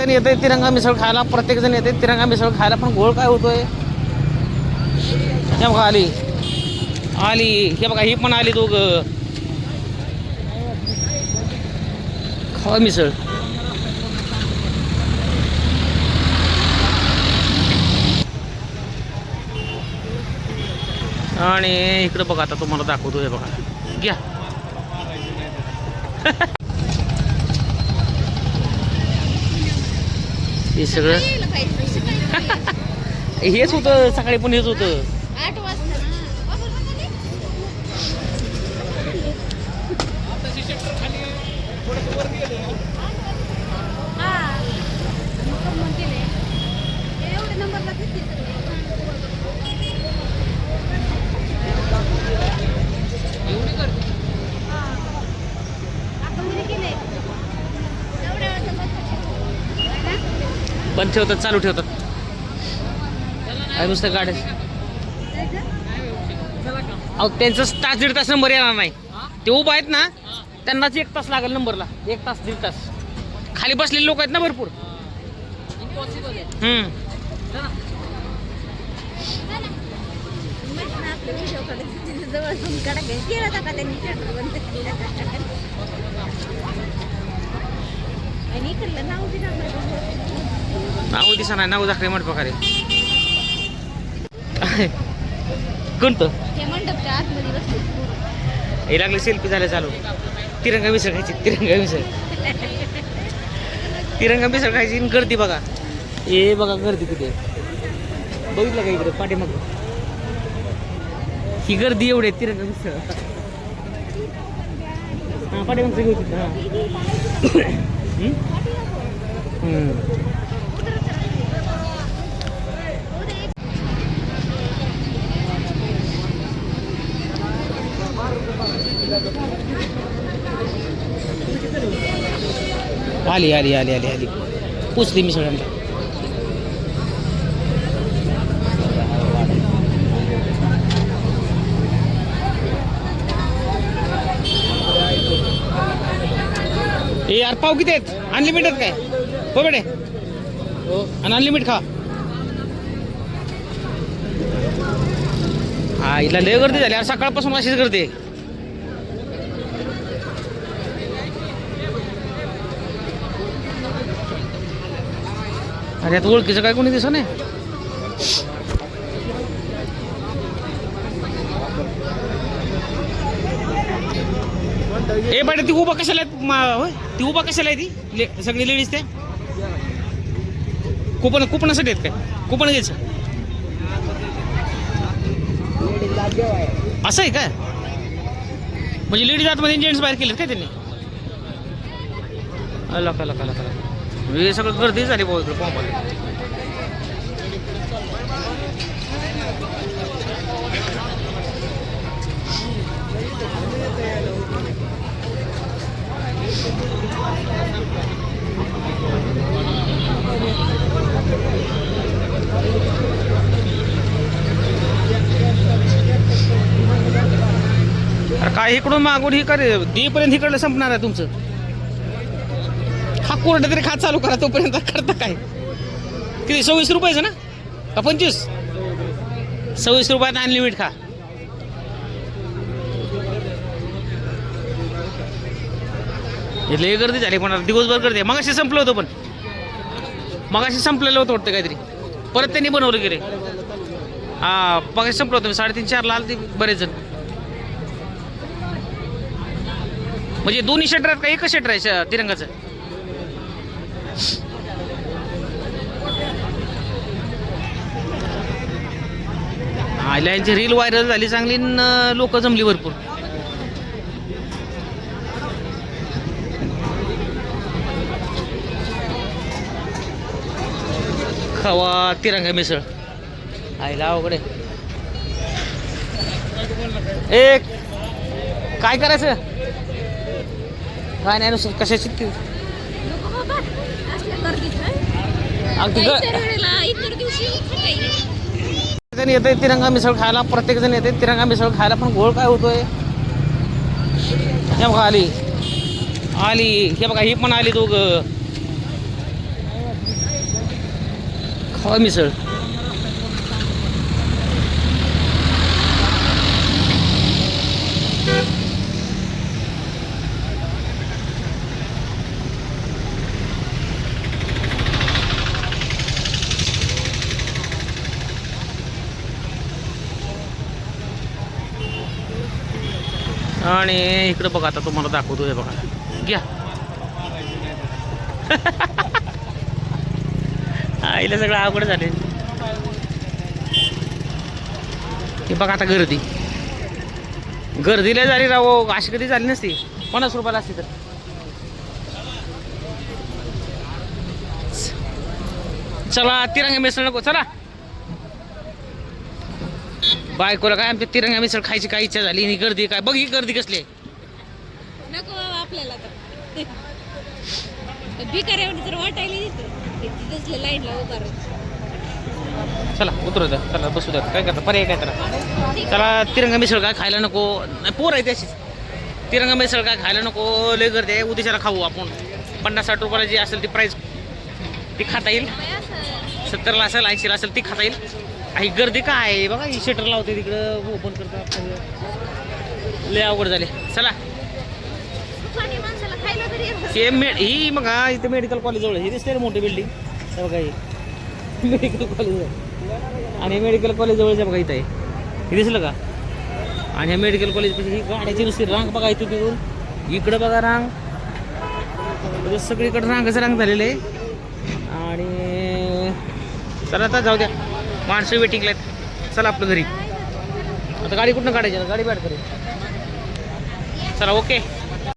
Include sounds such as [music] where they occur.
जण येते तिरंगा मिसळ खायला प्रत्येक जण येते तिरंगा मिसळ खायला पण गोळ काय होतोय? हे बघा आली. आली. हे बघा ही पण आली दोघ. खावा मिसळ. आणि इकडं बघा आता तुम्हाला दाखवतो हे बघा. घ्या. हे सगळं? [laughs] हेच होतं सकाळी पण हेच होतं आठ वाजता ना हा मुक्काम म्हणते ना. हे एवढे नंबरला किती सगळे? हा. आपण घरी गेले. एवढ्या वाजता बस आहे पण बंद ठेवतात चालू ठेवतात. काय नुसतं गाड्या? अहो त्यांचं तास दीड तास नंबर येणार नाही. ते उभं आहेत ना त्यांनाच एक तास लागेल नंबरला. एक तास दीड तास. खाली बसलेले लोक आहेत ना भरपूर. हम्म. आणि नाव दिसा नाही नाव दाखले म्हट प्रकारे. कोणतं? हे लागले सेल्फी झाले चालू. तिरंगा मिसळ खायची तिरंगा मिसळ. तिरंगा मिसळ खायची आणि गर्दी बघा. हे बघा गर्दी तिथे बघितलं का इकडे पाठीमाग? ही गर्दी एवढी तिरंगा मिसळ. हां पाठीमागचं घेऊ तिथं, हा. आली आली आली आली आली. पोचली मिसळ आमच्या ए यार पाव किती आहेत? अनलिमिटेड काय? हो बेटे. आणि अनलिमिट खा. हा हिला लय गर्दी झाली. यार सकाळपासून अशीच गर्दी आहे. अरे आता ओळखीचं काय कोणी दिसत नाही? ए बेटा ती उभा कशाला आहे? मा- होय? ती उभा कशाला आहे ती? ले- सगळी लेडीज त्या? कुपन कुपनासाठी आहेत काय? कुपन घ्यायचं? असं आहे काय म्हणजे लेडीज आतमध्ये जेंट्स बाहेर केलेत काय त्यांनी? अला कला लका कला हे सगळं गर्दी झाली भाऊ इकडे पॉम्पाला अरे काय इकडून मागून ही करे दीपर्यंत इकडलं संपणार आहे तुमचं. हा कोरडा तरी खा चालू करा तोपर्यंत करता काय? किती सव्वीस रुपयाचं ना? का पंचवीस? सव्वीस रुपयात अनलिमिट खा. लय गर्दी झाली पण आता दिवसभर गर्दी मग अशी संपलं होतं पण. मग अशी संपलेलं होतं वाटतं काहीतरी. परत त्यांनी बनवलं गेले हा मग संपलं होतं. साडेतीन चारला आलं ते बरेच जण म्हणजे दोन्ही शटर आहेत का? एकच शटर आहे तिरंगाचं? आयला यांची रील व्हायरल झाली चांगली लोक जमली भरपूर. खवा तिरंगा मिसळ. आईला अवघड आहे एक काय करायचं? काय नाही नुसतं कशाची जण येते तिरंगा मिसळ खायला प्रत्येक जण येते तिरंगा मिसळ खायला पण घोळ काय होतोय? हे बघा आली. आली. हे बघा ही पण आली दोघ. खावा मिसळ. आणि इकडं बघा आता तुम्हाला दाखवतो हे बघा. घ्या. [laughs] आईला सगळं अवघड झाले हे बघा आता गर्दी. गर्दीला झाली राव अशी कधी झाली नसती. पन्नास रुपयाला असती तर. चला तिरंगा मिसळ नको चला. बायकोला काय आमच्या तिरंगा मिसळ खायची काय इच्छा झाली? आणि गर्दी काय? बघ ही गर्दी कसली आहे. नको बाबा आपल्याला तर भिकार एवढी तर वाटायला येते. तिथेच लाईनला उभा राहतो चला उतरू द्या. चला बसू द्या. काय करता? पर्याय काय करा चला तिरंगा मिसळ काय खायला नको? नाही पोर आहे त्याशीच तिरंगा मिसळ काय खायला नको? लय गर्दी आहे. उद्याच्याला खाऊ आपण. पन्नास साठ रुपयाला जी असेल ती प्राईस ती खाता येईल. सत्तरला असेल ऐंशीला असेल ती खाता येईल. ही गर्दी काय आहे? बघा ही शटर लावते तिकडं ओपन करतात लय अवघड झाले. चला. हे मे ही मग इथे मेडिकल कॉलेज जवळ ही दिसते रे मोठी बिल्डिंग बघा ही. मेडिकल कॉलेज आणि मेडिकल कॉलेज जवळच्या बघा इथं आहे हे दिसलं का? आणि ह्या मेडिकल कॉलेज ही गाड्याची नुसती रांग बघा इथं तिथून. इकडं बघा रांग. म्हणजे सगळीकडे रांगच रांग झालेलं आहे. आणि चला आता जाऊ द्या. माणसं वेटिंगला आहेत. चला आपलं घरी. आता गाडी कुठनं काढायची? गाडी बॅट करेल चला ओके